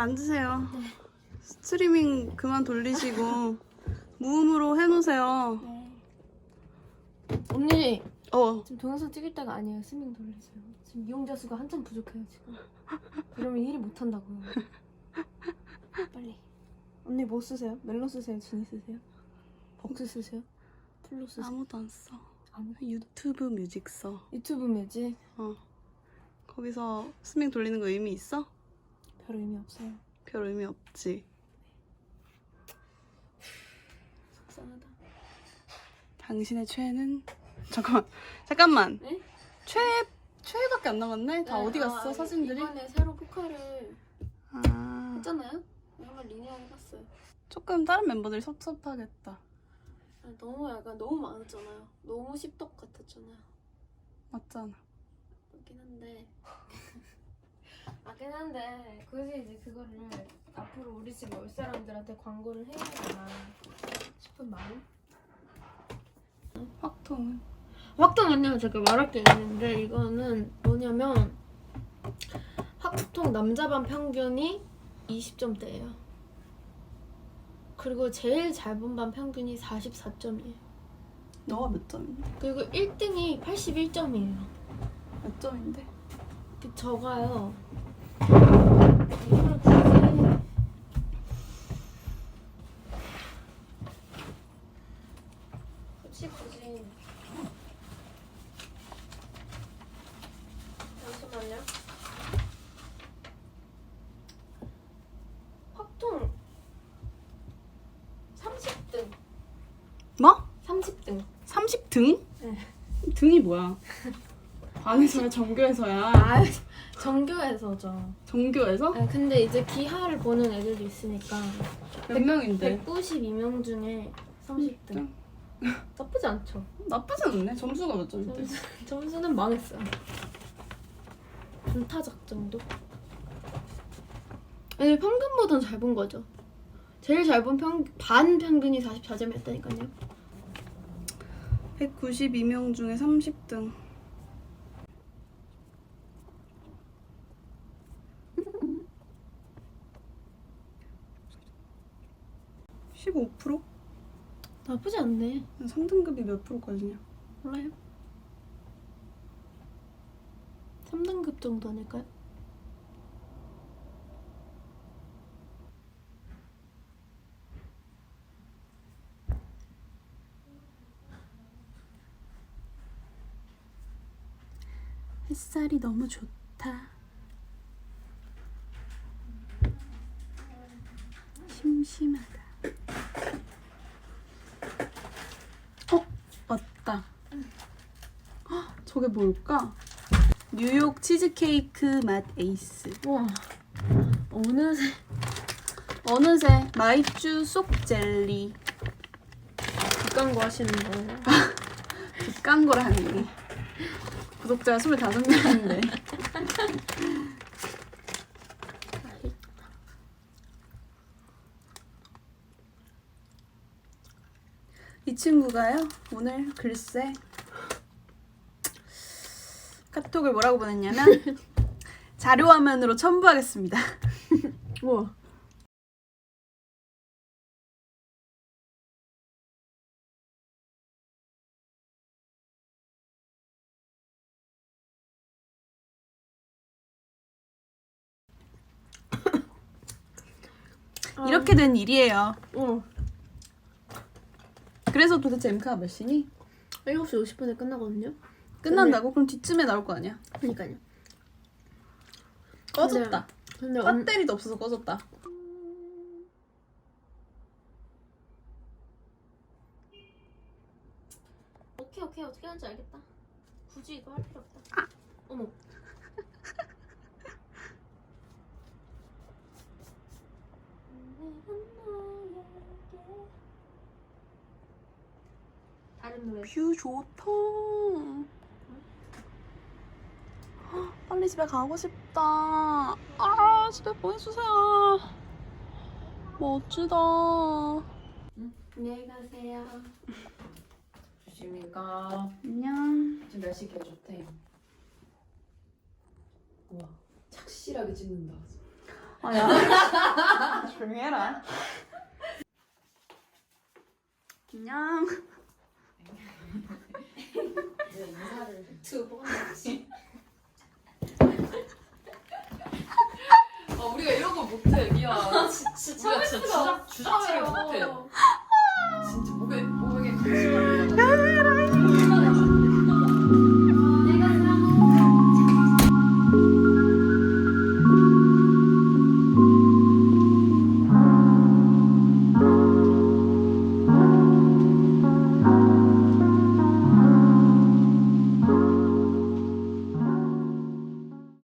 앉으세요. 스트리밍 그만 돌리시고 무음으로 해놓으세요. 언니 어, 지금 동영상 찍을 때가 아니에요. 스밍 돌리세요. 지금 이용자 수가 한참 부족해요 지금. 이러면 일을 못 한다고요. 빨리. 언니 뭐 쓰세요? 멜로 쓰세요? 지니 쓰세요? 벅스 쓰세요? 플로 쓰세요? 아무도 안 써. 아무 유튜브 뮤직 써. 유튜브 뮤직 어. 거기서 스밍 돌리는 거 의미 있어? 별 의미 없어요. 별 의미 없지. 속상하다. 당신의 최애는 잠깐만 잠깐만 네? 최애 최애밖에 안 남았네. 다 네, 어디 갔어 아, 사진들이? 이번에 새로 포카를 아 했잖아요. 한번 리니어 해봤어요. 조금 다른 멤버들이 섭섭하겠다. 아, 너무 약간 너무 많았잖아요. 너무 씹덕 같았잖아요. 맞잖아. 맞긴 한데 맞긴 한데 굳이 이제 그거를 앞으로 우리 집 올 사람들한테 광고를 해야 되나 싶은 마음 확통은 확통 왜냐면 제가 말할 게 있는데 이거는 뭐냐면 확통 남자반 평균이 20점대예요 그리고 제일 잘 본 반 평균이 44점이에요 너가 몇 점인데? 그리고 1등이 81점이에요 몇 점인데? 그 저가요. 굳이 굳이 잠시만요. 확통 30등. 뭐? 30등. 30등? 네. 등이 뭐야? 반에서야 정교에서야 아, 전교에서죠. 정교에서? 아, 근데 이제 기하를 보는 애들도 있으니까 몇 명인데? 192명 중에 30등. 나쁘지 않죠. 나쁘지 않네 점수가 몇 점인데? 점수, 점수는 망했어요. 분타작 정도? 아니 평균보단 잘 본 거죠. 제일 잘 본 평, 반 평균이 44점이었다니까요. 192명 중에 30등 15%? 나쁘지 않네. 3등급이 몇 프로까지냐? 몰라요. 3등급 정도 아닐까요? 햇살이 너무 좋다. 심심하다. 어, 맞다. 헉, 저게 뭘까? 뉴욕 치즈케이크 맛 에이스. 와 어느새 어느새 마이쮸 속 젤리. 뒷광고 하시는 거예요? 빅간 거라니. 구독자가 25명인데. 이 친구가요, 오늘 글쎄, 카톡을 뭐라고 보냈냐면, 자료 화면으로 첨부하겠습니다. 우와 이렇게 된 일이에요. 어 그래서 도대체 엠카가 몇 시니? 7시 50분에 끝나거든요 끝난다고? 그럼 뒤쯤에 나올 거 아니야? 그러니까요 꺼졌다. 근데 언, 배터리도 없어서 꺼졌다. 오케이 오케이 어떻게 하는지 알겠다 굳이 이거 할 필요 없다 아. 어머 다른 노래 뷰 좋다. 헉, 빨리 집에 가고 싶다. 아, 집에 보내주세요. 멋지다. 안녕히 가세요 조심히 가 안녕. 지금 날씨 개 좋대. 우와 착실하게 찍는다. 아야. 조용히 해라. 안녕. 두번 아 우리가 이런 거 못해 미안. 우리가 진짜 주작 주작치기 못해.